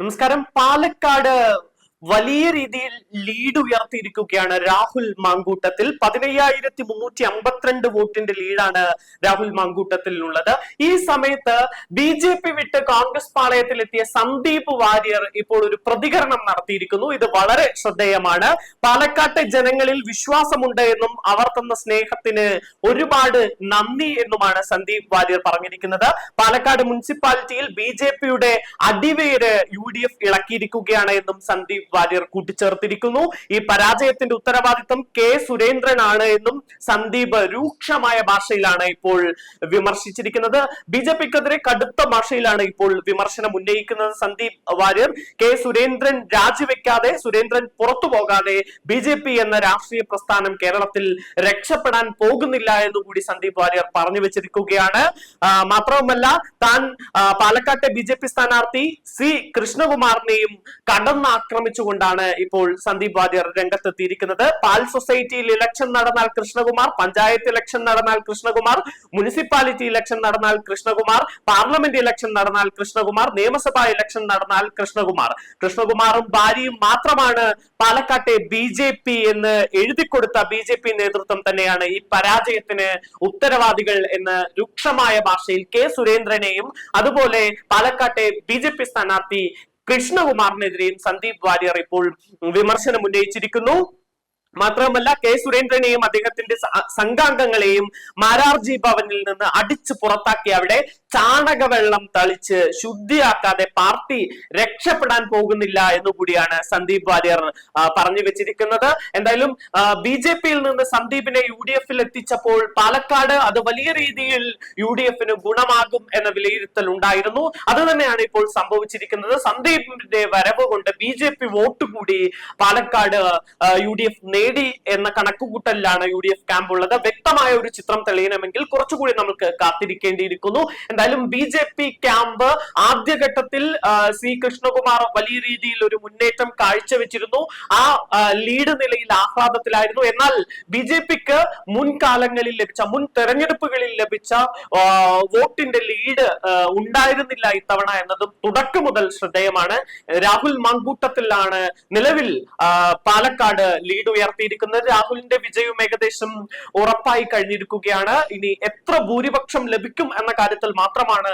നമസ്കാരം. പാലക്കാട് വലിയ രീതിയിൽ ലീഡ് ഉയർത്തിയിരിക്കുകയാണ് രാഹുൽ മാങ്കൂട്ടത്തിൽ. പതിനയ്യായിരത്തി മുന്നൂറ്റി അമ്പത്തിരണ്ട് വോട്ടിന്റെ ലീഡാണ് രാഹുൽ മാങ്കൂട്ടത്തിൽ ഉള്ളത് ഈ സമയത്ത് ബി ജെ പി വിട്ട് കോൺഗ്രസ് പാളയത്തിലെത്തിയ സന്ദീപ് വാര്യർ ഇപ്പോൾ ഒരു പ്രതികരണം നടത്തിയിരിക്കുന്നു. ഇത് വളരെ ശ്രദ്ധേയമാണ്. പാലക്കാട്ടെ ജനങ്ങളിൽ വിശ്വാസമുണ്ട് എന്നും അവർ തന്ന സ്നേഹത്തിന് ഒരുപാട് നന്ദി എന്നുമാണ് സന്ദീപ് വാര്യർ പറഞ്ഞിരിക്കുന്നത്. പാലക്കാട് മുനിസിപ്പാലിറ്റിയിൽ ബി ജെ പിയുടെ അടിവേര് യു ഡി എഫ് ഇളക്കിയിരിക്കുകയാണ് എന്നും സന്ദീപ് വാര്യർ കൂട്ടിച്ചേർത്തിരിക്കുന്നു. ഈ പരാജയത്തിന്റെ ഉത്തരവാദിത്വം കെ സുരേന്ദ്രനാണ് എന്നും സന്ദീപ് രൂക്ഷമായ ഭാഷയിലാണ് ഇപ്പോൾ വിമർശിച്ചിരിക്കുന്നത്. ബി ജെ പിക്കെതിരെ കടുത്ത ഭാഷയിലാണ് ഇപ്പോൾ വിമർശനം ഉന്നയിക്കുന്നത് സന്ദീപ് വാര്യർ. കെ സുരേന്ദ്രൻ രാജിവെക്കാതെ സുരേന്ദ്രൻ പുറത്തു പോകാതെ ബി ജെ പി എന്ന രാഷ്ട്രീയ പ്രസ്ഥാനം കേരളത്തിൽ രക്ഷപ്പെടാൻ പോകുന്നില്ല എന്നുകൂടി സന്ദീപ് വാര്യർ പറഞ്ഞു വെച്ചിരിക്കുകയാണ്. മാത്രവുമല്ല താൻ പാലക്കാട്ടെ ബി സ്ഥാനാർത്ഥി സി കൃഷ്ണകുമാറിനെയും കടന്നാക്രമിച്ചുകൊണ്ടാണ് ഇപ്പോൾ സന്ദീപ് വാര്യർ രംഗത്തെത്തിയിരിക്കുന്നത്. പാൽ സൊസൈറ്റിയിൽ ഇലക്ഷൻ നടന്നാൽ കൃഷ്ണകുമാർ പഞ്ചായത്ത് ഇലക്ഷൻ നടന്നാൽ കൃഷ്ണകുമാർ മുനിസിപ്പാലിറ്റി ഇലക്ഷൻ നടന്നാൽ കൃഷ്ണകുമാർ പാർലമെന്റ് ഇലക്ഷൻ നടന്നാൽ കൃഷ്ണകുമാർ നിയമസഭാ ഇലക്ഷൻ നടന്നാൽ കൃഷ്ണകുമാർ. കൃഷ്ണകുമാറും ഭാര്യയും മാത്രമാണ് പാലക്കാട്ടെ ബി ജെ പി എന്ന് എഴുതി കൊടുത്ത ബി ജെ പി നേതൃത്വം തന്നെയാണ് ഈ പരാജയത്തിന് ഉത്തരവാദികൾ എന്ന് രൂക്ഷമായ ഭാഷയിൽ കെ സുരേന്ദ്രനെയും അതുപോലെ പാലക്കാട്ടെ ബി ജെ പി സ്ഥാനാർത്ഥി കൃഷ്ണകുമാറിനെതിരെയും സന്ദീപ് വാര്യർ ഇപ്പോൾ വിമർശനം ഉന്നയിച്ചിരിക്കുന്നു. മാത്രമല്ല കെ സുരേന്ദ്രനെയും അദ്ദേഹത്തിന്റെ സംഘാംഗങ്ങളെയും മാരാർജി ഭവനിൽ നിന്ന് അടിച്ചു പുറത്താക്കി അവിടെ ചാണകവെള്ളം തളിച്ച് ശുദ്ധിയാക്കാതെ പാർട്ടി രക്ഷപ്പെടാൻ പോകുന്നില്ല എന്നുകൂടിയാണ് സന്ദീപ് വാര്യർ പറഞ്ഞു വെച്ചിരിക്കുന്നത്. എന്തായാലും ബി ജെ പിയിൽ നിന്ന് സന്ദീപിനെ യു ഡി എഫിൽ എത്തിച്ചപ്പോൾ പാലക്കാട് അത് വലിയ രീതിയിൽ യു ഡി എഫിന് ഗുണമാകും എന്ന വിലയിരുത്തൽ ഉണ്ടായിരുന്നു. അത് തന്നെയാണ് ഇപ്പോൾ സംഭവിച്ചിരിക്കുന്നത്. സന്ദീപിന്റെ വരവ് കൊണ്ട് ബി ജെ പി വോട്ട് കൂടി പാലക്കാട് യു ഡി എഫ് നേടി എന്ന കണക്കുകൂട്ടലിലാണ് യു ഡി എഫ് ക്യാമ്പ് ഉള്ളത് വ്യക്തമായ ഒരു ചിത്രം തെളിയണമെങ്കിൽ കുറച്ചുകൂടി നമുക്ക് കാത്തിരിക്കേണ്ടിയിരിക്കുന്നു. എന്തായാലും ബി ജെ പി ക്യാമ്പ് ആദ്യഘട്ടത്തിൽ സി കൃഷ്ണകുമാർ വലിയ രീതിയിൽ ഒരു മുന്നേറ്റം കാഴ്ചവെച്ചിരുന്നു. ആ ലീഡ് നിലയിൽ ആഹ്ലാദത്തിലായിരുന്നു. എന്നാൽ ബി ജെ പിക്ക് മുൻകാലങ്ങളിൽ ലഭിച്ച മുൻ തെരഞ്ഞെടുപ്പുകളിൽ ലഭിച്ച വോട്ടിന്റെ ലീഡ് ഉണ്ടായിരുന്നില്ല ഇത്തവണ എന്നതും തുടക്കം മുതൽ ശ്രദ്ധേയമാണ്. രാഹുൽ മങ്കൂട്ടത്തിലാണ് നിലവിൽ പാലക്കാട് ലീഡ് ഉയർത്തിയിരിക്കുന്നത്. രാഹുലിന്റെ വിജയം ഏകദേശം ഉറപ്പായി കഴിഞ്ഞിരിക്കുകയാണ്. ഇനി എത്ര ഭൂരിപക്ഷം ലഭിക്കും എന്ന കാര്യത്തിൽ മാത്രമാണ്